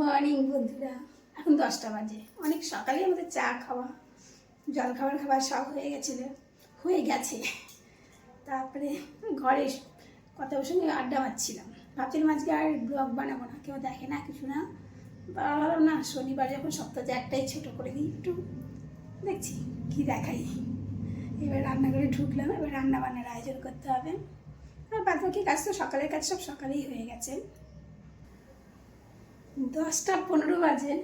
Morning বন্ধুরা। এখন দশটা বাজে। অনেক সকালে আমাদের চা খাওয়া জল খাবার খাবার সব হয়ে গেছিল, হয়ে গেছে। তারপরে ঘরে কথা সঙ্গে আড্ডা মারছিলাম। ভাবছিলাম আজকে আর ব্লগ বানাবো না, কেউ দেখে না, কিছু না। ভাবলাম, না, শনিবার যখন সপ্তাহে একটাই ছোটো করে দিই, একটু দেখছি, কি দেখাই। এবার রান্না করে ঢুকলাম, এবার রান্না বান্নার আয়োজন করতে হবে। আর বাদ কাজ তো সকালের কাজ সব সকালেই হয়ে গেছে। দশটা পনেরো বাজে।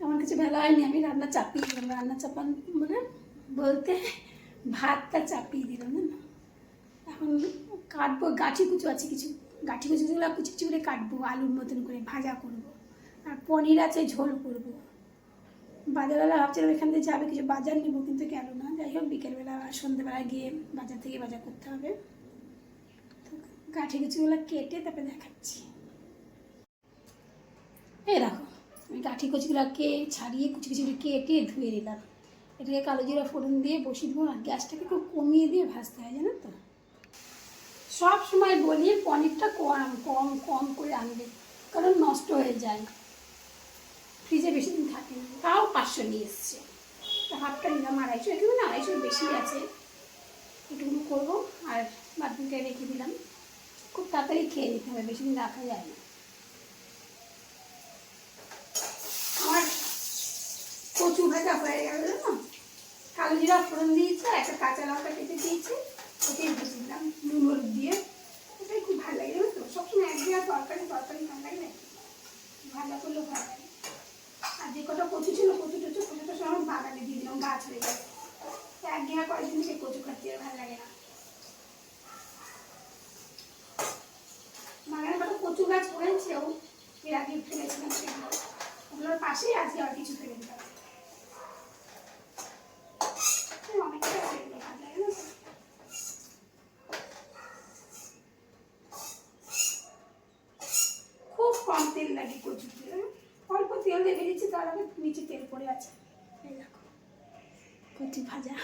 আমার কিছু বেলা হয়নি, আমি রান্না চাপিয়ে দিলাম। রান্না চাপান মানে বলতে ভাতটা চাপিয়ে দিলাম না এখন কাটবো, গাঠি কুচু আছে কিছু। গাঠি কুচুগুলো কুচি কুচি করে কাটবো, আলুর মতন করে ভাজা করব। আর পনির আছে, ঝোল করব। বাজারবেলা ভাবছিলাম এখান থেকে যাবে, কিছু বাজার নেব, কিন্তু গেল না। যাই হোক, বিকেলবেলা সন্ধ্যেবেলা গিয়ে বাজার থেকে বাজার করতে হবে। তো গাঠি কুচিগুলো কেটে তারপরে দেখাচ্ছি। এই দেখো, আমি কাঠি কচিগুলোকে ছাড়িয়ে কুচি কুচি করে কেটে ধুয়ে দিলাম এটাকে কালো জিরা ফোড়ন দিয়ে বসিয়ে দেবো আর গ্যাসটাকে একটু কমিয়ে দিয়ে ভাজতে হয়, জানো তো? সব সময় বলি পনিরটা কম কম কম করে আনবে, কারণ নষ্ট হয়ে যায়। ফ্রিজে বেশি দিন থাকে না, তাও পাঁচশো নিয়ে এসছে। তা হাফটা নিলাম আড়াইশো এখানে না আড়াইশোর বেশি আছে। এটুকু করব আর বাথরুমটা রেখে দিলাম। খুব তাড়াতাড়ি খেয়ে নিতে হবে, বেশি দিন রাখা যায় না আমার কচু ভাজা হয়ে গেল না? কালো জিরা ফোড়ন দিয়েছে একটা কাঁচা লঙ্কা কেটে দিয়েছে। ভেজে দিলাম নুন হলুদ দিয়ে। ওটাই খুব ভালো লাগে, জানো তো? সবসময় এক জায়গায় তরকারি তরকারি ভালো লাগে ভাজা করলেও ভালো লাগে। আর যে কটা কচু ছিল, কচু টচু কচুটা সব আমার বাগানে দিয়ে দিলাম, গাছ হয়ে গেছে। এক জায়গা কয়েকদিন সেই কচু খাচ্ছি আর ভালো লাগে না। বাগানে কত কচু গাছ হয়েছেও, এর আগে ফেলেছিলাম সেগুলো। ওগুলোর পাশেই আজকে আর কিছু ফেলে দিতে হবে এই অনেকটা আছে এগুলো ভালো লাগে না তো? খুব কম তেল লাগে কচুতে অল্প তেল দিয়ে ভেজেছি, তার আগে নিচে তেল পড়ে আছে। এই দেখো, কচু ভাজা।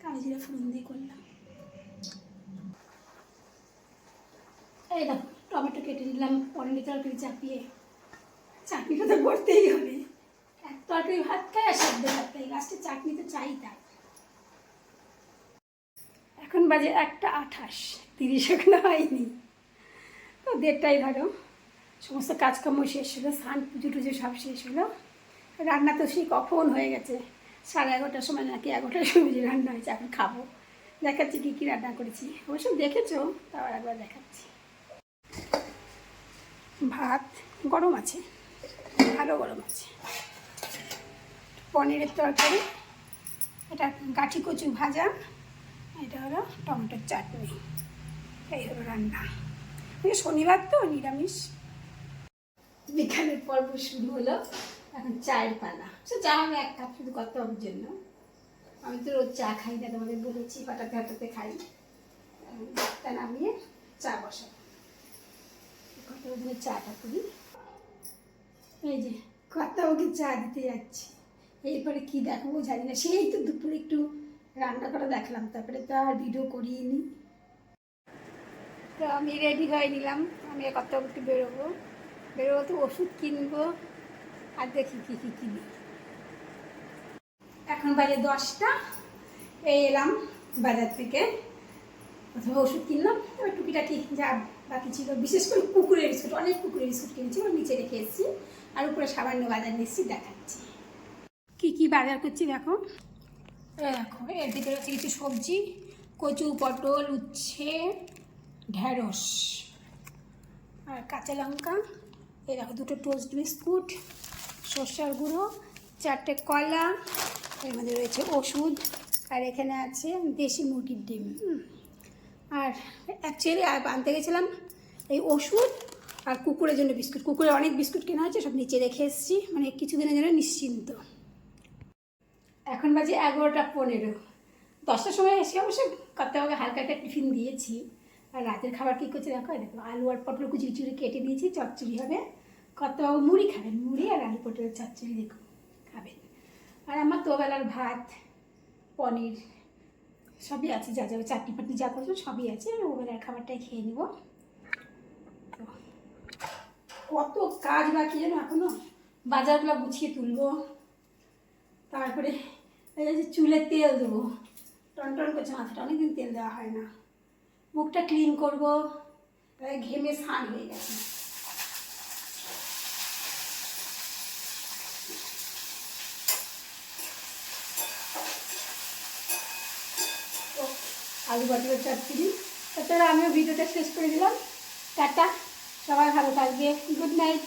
কালো জিরা ফোড়ন দিয়ে করলাম। এই দেখো, টমেটো কেটে নিলাম পনির তরকারি চাপিয়ে। চাটনিটা তো করতেই হবে। এক তরকারি ভাত খাই আর সেদ্ধ ভাত খাই লাস্টে চাটনি তো চাই তাই এখন বাজে একটা আঠাশ, তিরিশ এখনও হয়নি। তো দেড়টাই ধরো সমস্ত কাজকর্ম শেষ হলো, স্নান পুজো টুজো সব শেষ হলো। রান্না তো সেই কখন হয়ে গেছে? সাড়ে এগারোটার সময় নাকি এগারোটার সময় যে রান্না হয়েছে, এখন খাব। দেখাচ্ছি কী কী রান্না করেছি। অবশ্য দেখেছ, তাও একবার দেখাচ্ছি। ভাত গরম আছে, ভালো গরম আছে। পনিরের তরকারি, এটা গাঠি কচু ভাজা, এটা হলো টমেটোর চাটনি। এই হলো রান্না। শনিবার তো, নিরামিষ। বিকালের পর্ব শুরু হলো। এখন চায়ের পালা। সে চা আমি এক কাপ শুধু আমার জন্য? আমি তো রোজ চা খাই না, তোমাদের বলেছি হঠাতে হঠাতে খাই। তা নামিয়ে চা বসাবো। কত দিনে চাটা করি? এই যে, কত ওকে চা দিতে যাচ্ছি। এরপরে কি দেখাবো জানি না। সেই তো দুপুরে একটু রান্না করা দেখলাম, তারপরে তো আর ভিডিও করিয়ে নি। তো আমি রেডি হয়ে নিলাম। আমি কত একটু বেরোবো? বেরোবো তো ওষুধ কিনবো আর দেখি কী কী কিনি। এখন বাজে দশটা, এই এলাম বাজার থেকে। প্রথমে ওষুধ কিনলাম তারপর টুকিটাকি যা বাকি ছিল, বিশেষ করে কুকুরের বিস্কুট, অনেক কুকুরের বিস্কুট কিনেছি ওর নিচে রেখে এসেছি আর উপরে সামান্য বাজার নিচ্ছি, দেখাচ্ছি। কি কি বাজার করছি দেখো? দেখো, এর ভিতরে হচ্ছে কিছু সবজি, কচু, পটল, উচ্ছে, ঢেঁড়স আর কাঁচা লঙ্কা। এই দেখো দুটো টোস্ট বিস্কুট সর্ষার গুঁড়ো চারটে কলা এর মধ্যে রয়েছে ওষুধ আর এখানে আছে দেশি মুরগির ডিম। আর অ্যাকচুয়ালি আনতে গেছিলাম এই ওষুধ আর কুকুরের জন্য বিস্কুট। কুকুরের অনেক বিস্কুট কেনা হয়েছে সব নিচে রেখে এসেছি মানে কিছুদিনের জন্য নিশ্চিন্ত। এখন বাজে এগারোটা পনেরো। দশটার সময় এসে অবশ্য কর্তাবাকে হালকা একটা টিফিন দিয়েছি। আর রাতের খাবার কী করছে দেখো? দেখো, আলু আর পটল কুচি কুচি করে কেটে দিয়েছি, চচ্চড়ি হবে। কত মুড়ি খাবেন? মুড়ি আর আলু পটলের চচ্চড়ি দেখো, খাবেন। আর আমার তোবেলার ভাত, পনির, সবই আছে, যা যা, চাটনি ফাটনি যা করছ সবই আছে, আর ওবেলার খাবারটাই খেয়ে নিব। কত কাজ বাকি যেন এখনও। বাজারগুলো গুছিয়ে তুলবো, তারপরে যে চুলে তেল দেবো। টন টন করছে মাথাটা, অনেকদিন তেল দেওয়া হয় না। মুখটা ক্লিন করব। ঘেমে স্নান হয়ে গেছে। আলু বাটির চচ্চড়ি তাছাড়া আমিও ভিডিওটা শেষ করে দিলাম। টাটা, সবাই ভালো থাকবে। Good night.